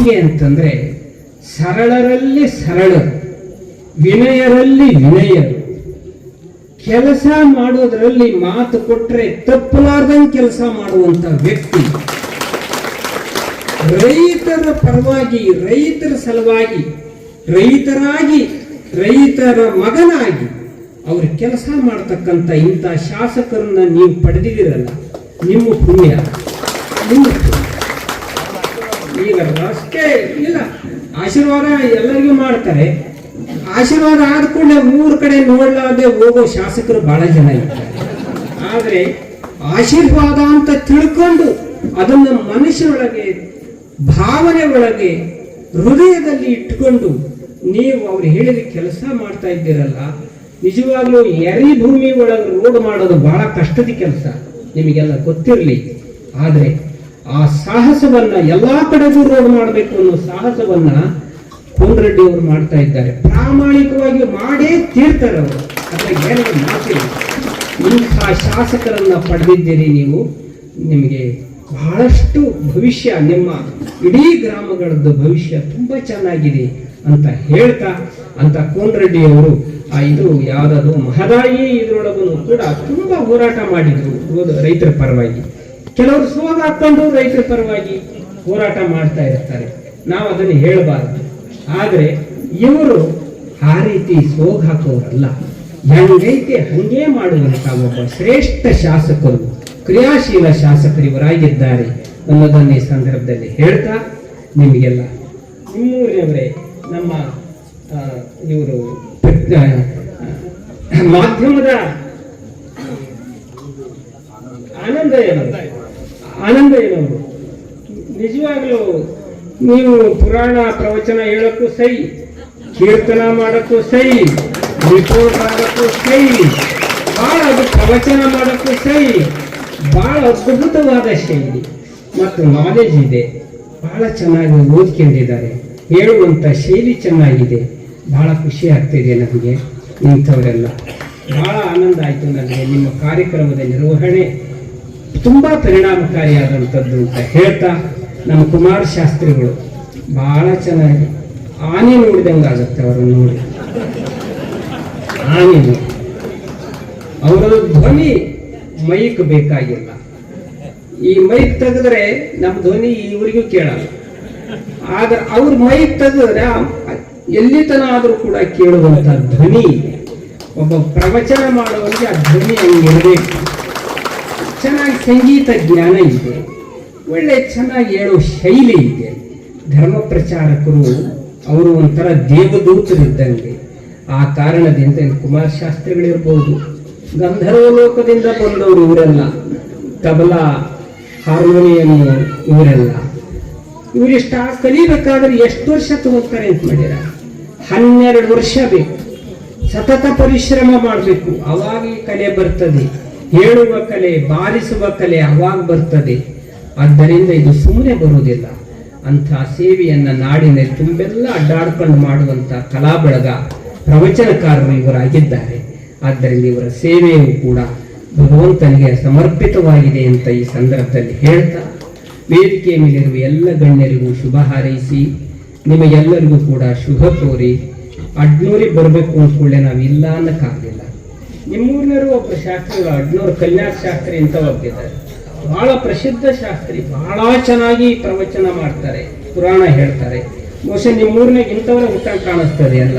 ಹೆಂಗೆ ಅಂತಂದ್ರೆ ಸರಳರಲ್ಲಿ ಸರಳರು ವಿನಯರಲ್ಲಿ ವಿನಯರು ಕೆಲಸ ಮಾಡೋದ್ರಲ್ಲಿ ಮಾತು ಕೊಟ್ರೆ ತಪ್ಪಲಾರ್ದಂಗೆ ಕೆಲಸ ಮಾಡುವಂತ ವ್ಯಕ್ತಿ. ರೈತರ ಪರವಾಗಿ, ರೈತರ ಸಲುವಾಗಿ, ರೈತರಾಗಿ, ರೈತರ ಮಗನಾಗಿ ಅವರು ಕೆಲಸ ಮಾಡ್ತಕ್ಕಂಥ ಇಂಥ ಶಾಸಕರನ್ನ ನೀವು ಪಡೆದಿದ್ದೀರಲ್ಲ, ನಿಮ್ಮ ಪುಣ್ಯ, ನಿಮ್ಮ ಈಗ ಅಷ್ಟೇ ಇಲ್ಲ, ಆಶೀರ್ವಾದ ಎಲ್ಲರಿಗೂ ಮಾಡ್ತಾರೆ. ಆಶೀರ್ವಾದ ಆದ ಕೂಡಲೇ ಮೂರು ಕಡೆ ನೋಡ್ಲಾದೆ ಹೋಗೋ ಶಾಸಕರು ಬಹಳ ಜನ ಇರ್ತಾರೆ. ಆದ್ರೆ ಆಶೀರ್ವಾದ ಅಂತ ತಿಳ್ಕೊಂಡು ಅದನ್ನ ಮನಸ್ಸಿನೊಳಗೆ, ಭಾವನೆ ಒಳಗೆ, ಹೃದಯದಲ್ಲಿ ಇಟ್ಕೊಂಡು ನೀವು ಅವ್ರು ಹೇಳಿದ ಕೆಲಸ ಮಾಡ್ತಾ ಇದ್ದೀರಲ್ಲ, ನಿಜವಾಗ್ಲೂ ಎರಿ ಭೂಮಿ ಒಳಗೆ ರೋಡ್ ಮಾಡೋದು ಬಹಳ ಕಷ್ಟದ ಕೆಲಸ. ನಿಮಗೆಲ್ಲ ಗೊತ್ತಿರಲಿ. ಆದ್ರೆ ಆ ಸಾಹಸವನ್ನ ಎಲ್ಲಾ ಕಡೆಗೂ ರೋಡ್ ಮಾಡಬೇಕು ಅನ್ನೋ ಸಾಹಸವನ್ನ ಕೋನರೆಡ್ಡಿ ಅವರು ಮಾಡ್ತಾ ಇದ್ದಾರೆ. ಪ್ರಾಮಾಣಿಕವಾಗಿ ಮಾಡೇ ತೀರ್ತಾರೆ ಅವರು. ಏನು ಮಾತಿಲ್ಲ ಇಂಥ ಶಾಸಕರನ್ನ ಪಡೆದಿದ್ದೀರಿ ನೀವು. ನಿಮಗೆ ಬಹಳಷ್ಟು ಭವಿಷ್ಯ, ನಿಮ್ಮ ಇಡೀ ಗ್ರಾಮಗಳದ್ದು ಭವಿಷ್ಯ ತುಂಬಾ ಚೆನ್ನಾಗಿದೆ ಅಂತ ಹೇಳ್ತಾ, ಅಂತ ಕೋನರೆಡ್ಡಿ ಅವರು ಆ ಇದು ಯಾವುದಾದ್ರು ಮಹದಾಯಿ ಇದರೊಳಗೂ ಕೂಡ ತುಂಬಾ ಹೋರಾಟ ಮಾಡಿದ್ರು. ರೈತರ ಪರವಾಗಿ. ಕೆಲವರು ಸೋಗ ಹಾಕೊಂಡು ರೈತರ ಪರವಾಗಿ ಹೋರಾಟ ಮಾಡ್ತಾ ಇರ್ತಾರೆ. ನಾವು ಅದನ್ನು ಹೇಳಬಾರದು. ಆದರೆ ಇವರು ಆ ರೀತಿ ಸೋಗ ಹಾಕೋರಲ್ಲ. ಹೆಂಗೈತೆ ಹಂಗೆ ಮಾಡುವಂತ ಒಬ್ಬ ಶ್ರೇಷ್ಠ ಶಾಸಕರು, ಕ್ರಿಯಾಶೀಲ ಶಾಸಕರು ಇವರಾಗಿದ್ದಾರೆ ಅನ್ನೋದನ್ನ ಈ ಸಂದರ್ಭದಲ್ಲಿ ಹೇಳ್ತಾ ನಿಮಗೆಲ್ಲ ನಿಮ್ಮೂರಿನವರೇ ನಮ್ಮ ಇವರು ಮಾಧ್ಯಮದ ಆನಂದ ಏನವರು ಆನಂದ ಏನವರು ನಿಜವಾಗ್ಲೂ ನೀವು ಪುರಾಣ ಪ್ರವಚನ ಹೇಳಕ್ಕೂ ಸೈ ಕೀರ್ತನ ಮಾಡಕ್ಕೂ ಸೈ ರಿಪೋರ್ಟ್ ಮಾಡಕ್ಕೂ ಸೈ ಭಾಳ ಅದು ಪ್ರವಚನ ಮಾಡಕ್ಕೂ ಸೈ ಬಹಳ ಅದ್ಭುತವಾದ ಶೈಲಿ. ಮತ್ತು ನಾಲೆಜ್ ಇದೆ. ಬಹಳ ಚೆನ್ನಾಗಿ ಓದ್ಕೊಂಡಿದ್ದಾರೆ. ಹೇಳುವಂತ ಶೈಲಿ ಚೆನ್ನಾಗಿದೆ. ಬಹಳ ಖುಷಿ ಆಗ್ತಿದೆ ನಮಗೆ ಇಂಥವರೆಲ್ಲ. ಬಹಳ ಆನಂದ ಆಯ್ತು ನನಗೆ ನಿಮ್ಮ ಕಾರ್ಯಕ್ರಮದ ನಿರ್ವಹಣೆ. ತುಂಬಾ ಪರಿಣಾಮಕಾರಿಯಾದಂಥದ್ದು ಅಂತ ಹೇಳ್ತಾ ನಮ್ಮ ಕುಮಾರ ಶಾಸ್ತ್ರಿಗಳು ಬಹಳ ಚೆನ್ನಾಗಿ ಆನೆ ನೋಡಿದಂಗೆ ಆಗುತ್ತೆ ಅವರನ್ನು ನೋಡಿ. ಆನೆ. ಅವರ ಧ್ವನಿ ಮೈಕ್ ಬೇಕಾಗಿಲ್ಲ. ಈ ಮೈಕ್ ತೆಗೆದ್ರೆ ನಮ್ಮ ಧ್ವನಿ ಇವರಿಗೂ ಕೇಳಲ್ಲ. ಆದ್ರೆ ಅವ್ರ ಮೈಕ್ ತೆಗೆದ್ರೆ ಎಲ್ಲಿ ತನ ಆದ್ರೂ ಕೂಡ ಕೇಳುವಂತ ಧ್ವನಿ ಒಬ್ಬ ಪ್ರವಚನ ಮಾಡುವವರಿಗೆ ಆ ಧ್ವನಿ ಹಂಗಿರ್ಬೇಕು. ಚೆನ್ನಾಗಿ ಸಂಗೀತ ಜ್ಞಾನ ಇದೆ. ಒಳ್ಳೆ ಚೆನ್ನಾಗಿ ಹೇಳೋ ಶೈಲಿ ಇದೆ. ಧರ್ಮ ಪ್ರಚಾರಕರು ಅವರು ಒಂಥರ ದೇವದೂತರಿದ್ದಂಗೆ. ಆ ಕಾರಣದಿಂದ ಕುಮಾರ ಶಾಸ್ತ್ರಿಗಳಿರ್ಬೋದು ಗಂಧರ್ವ ಲೋಕದಿಂದ ಬಂದವರು ಇವರೆಲ್ಲ, ತಬಲಾ, ಹಾರ್ಮೋನಿಯಂ ಇವರೆಲ್ಲ. ಇವರಿಷ್ಟ ಕಲಿಬೇಕಾದ್ರೆ ಎಷ್ಟು ವರ್ಷ ತಗೋತಾರೆ ಅಂತ ಮಾಡ್ಯಾರ ಹನ್ನೆರಡು ವರ್ಷ ಬೇಕು. ಸತತ ಪರಿಶ್ರಮ ಮಾಡಬೇಕು. ಅವಾಗ ಕಲೆ ಬರ್ತದೆ. ಹೇಳುವ ಕಲೆ, ಬಾರಿಸುವ ಕಲೆ ಅವಾಗ ಬರ್ತದೆ. ಆದ್ದರಿಂದ ಇದು ಸುಮ್ಮನೆ ಬರುವುದಿಲ್ಲ. ಅಂಥ ಸೇವೆಯನ್ನ ನಾಡಿನ ತುಂಬೆಲ್ಲ ಅಡ್ಡಾಡ್ಕೊಂಡು ಮಾಡುವಂತ ಕಲಾ ಬಳಗ ಪ್ರವಚನಕಾರರು ಇವರಾಗಿದ್ದಾರೆ. ಆದ್ದರಿಂದ ಇವರ ಸೇವೆಯು ಕೂಡ ಭಗವಂತನಿಗೆ ಸಮರ್ಪಿತವಾಗಿದೆ ಅಂತ ಈ ಸಂದರ್ಭದಲ್ಲಿ ಹೇಳ್ತಾ, ವೇದಿಕೆಯ ಮೇಲಿರುವ ಎಲ್ಲ ಗಣ್ಯರಿಗೂ ಶುಭ ಹಾರೈಸಿ, ನಿಮಗೆಲ್ಲರಿಗೂ ಕೂಡ ಶುಭ ಕೋರಿ, ಅಡ್ನೂರಿ ಬರಬೇಕು ಅಂದ್ಕೊಳ್ಳೆ ನಾವು ಇಲ್ಲ ಅನ್ನಕ್ಕಾಗಲಿಲ್ಲ. ನಿಮ್ಮೂರಿನವರು ಒಬ್ಬ ಶಾಸ್ತ್ರಿ ಅಡ್ನೂರು ಕಲ್ಯಾಣ ಶಾಸ್ತ್ರಿ ಅಂತ ಒಬ್ಬಿದ್ದಾರೆ ಬಹಳ ಪ್ರಸಿದ್ಧ ಶಾಸ್ತ್ರಿ, ಬಹಳ ಚೆನ್ನಾಗಿ ಪ್ರವಚನ ಮಾಡ್ತಾರೆ, ಪುರಾಣ ಹೇಳ್ತಾರೆ. ಬಹುಶಃ ನಿಮ್ಮೂರಿನಾಗ ಇಂಥವರ ಊಟ ಕಾಣಿಸ್ತದೆ ಎಲ್ಲ